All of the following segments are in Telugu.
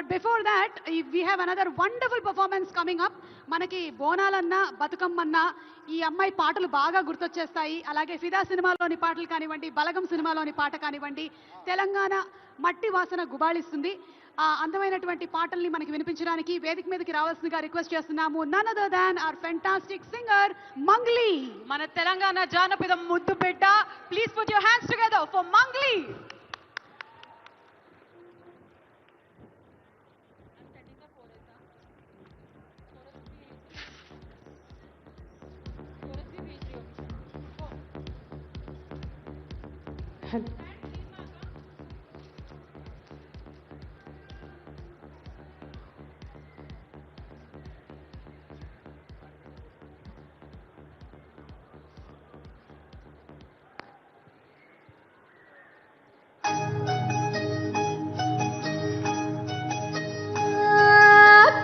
But before that we have another wonderful performance coming up మనకి బోనాలన్నా బతుకమ్మన్నా ఈ అమ్మాయి పాటలు బాగా గుర్తొచ్చేస్తాయి. అలాగే ఫిదా సినిమాలోని పాటలు కానివ్వండి బలగం సినిమాలోని పాట కానివ్వండి తెలంగాణ మట్టి వాసన గుబాళిస్తుంది. ఆ అందమైనటువంటి పాటల్ని మనకి వినిపించడానికి వేదిక మీదకి రావాల్సిందిగా రిక్వెస్ట్ చేస్తున్నాము. None other than our fantastic singer Mangli మన తెలంగాణ జానపదం ముద్దు బిడ్డ please put your hands together for Mangli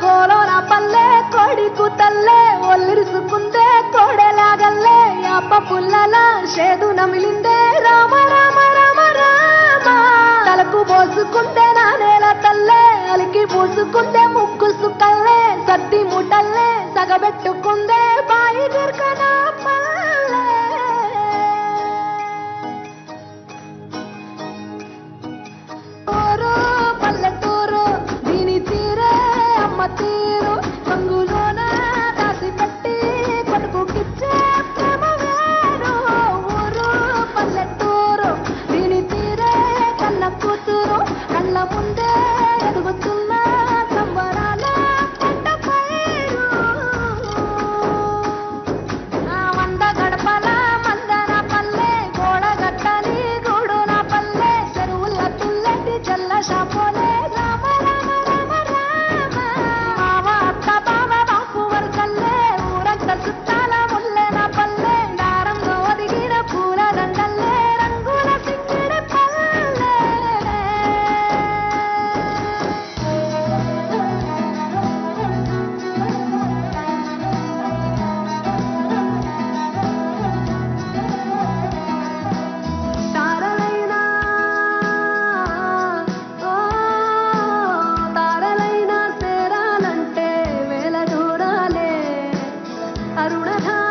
కోలోన పల్లె కోడి కూతల్లే ఒల్లిరుసుకుందే పాప పుల్లల షేదు నమిలిందే రామ రామ రామ రామ. తలకు పోసుకుంటే నా నేల తల్లే. అలికి పోసుకుంటే ముక్కు సుక్కల్లే సద్ది ముటల్లే. సగబెట్టుకుందే അരുണധാ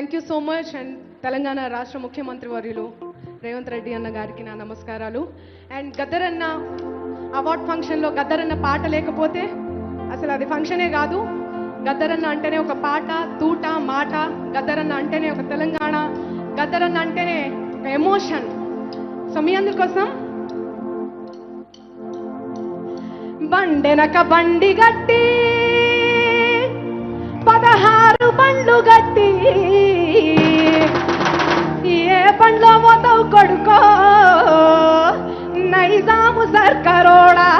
thank you so much and Telangana రాష్ట్ర ముఖ్యమంత్రి వర్యులు రేవంత్ రెడ్డి అన్న గారికి నా నమస్కారాలు. అండ్ గద్దరన్న అవార్డ్ ఫంక్షన్లో గద్దరన్న పాట లేకపోతే అసలు అది ఫంక్షనే కాదు. గద్దరన్న అంటేనే ఒక పాట తూట మాట. గద్దరన్న అంటేనే ఒక తెలంగాణ. గద్దరన్న అంటేనే ఒక ఎమోషన్. సో మీ అందరి కోసం బండెనక బండి గట్టి పదహారు పండ్లు గట్టి. ఏ బండ్లో పోతావు కొడుకో? నైజాము సర్కరోడా?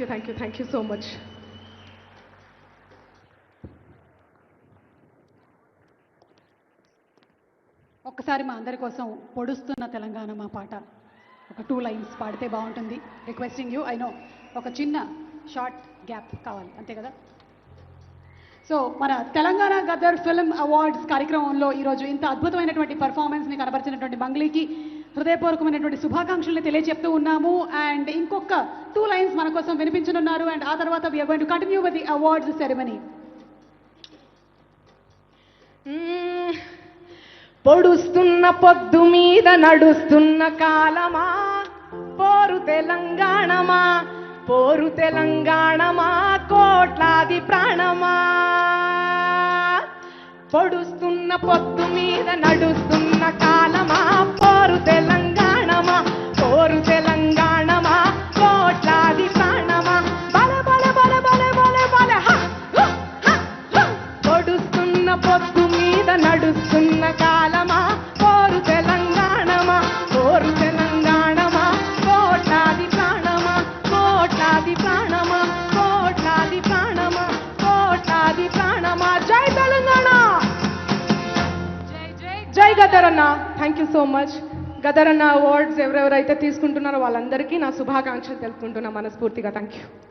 Thank you thank you thank you so much ఒక్కసారి మా అందరి కోసం పొడుస్తున్న తెలంగాణ మా పాట. ఒక టూ లైన్స్ పాడితే బాగుంటుంది. రిక్వెస్టింగ్ యూ ఐ నో ఒక చిన్న షార్ట్ గ్యాప్ కావాలి అంతే కదా? సో మన తెలంగాణ గదర్ ఫిల్మ్ అవార్డ్స్ కార్యక్రమంలో ఈరోజు ఇంత అద్భుతమైనటువంటి పర్ఫార్మెన్స్ని కనబరిచినటువంటి మంగ్లీకి హృదయపూర్వకమైనటువంటి శుభాకాంక్షల్ని తెలియజెప్తూ ఉన్నాము. అండ్ ఇంకొక టూ లైన్స్ మన కోసం వినిపించనున్నారు. అండ్ ఆ తర్వాత we are going to continue with the awards ceremony పొడుస్తున్న పొద్దు మీద నడుస్తున్న కాలమా? పోరు తెలంగాణమా? పోరు తెలంగాణమా? కోట్లాది ప్రాణమా? పొడుస్తున్న పొద్దు మీద గదరన్న థ్యాంక్ యూ సో మచ్ గదరన్న అవార్డ్స్ ఎవరెవరైతే తీసుకుంటున్నారో వాళ్ళందరికీ నా శుభాకాంక్షలు తెలుపుకుంటున్నా మనస్ఫూర్తిగా. Thank you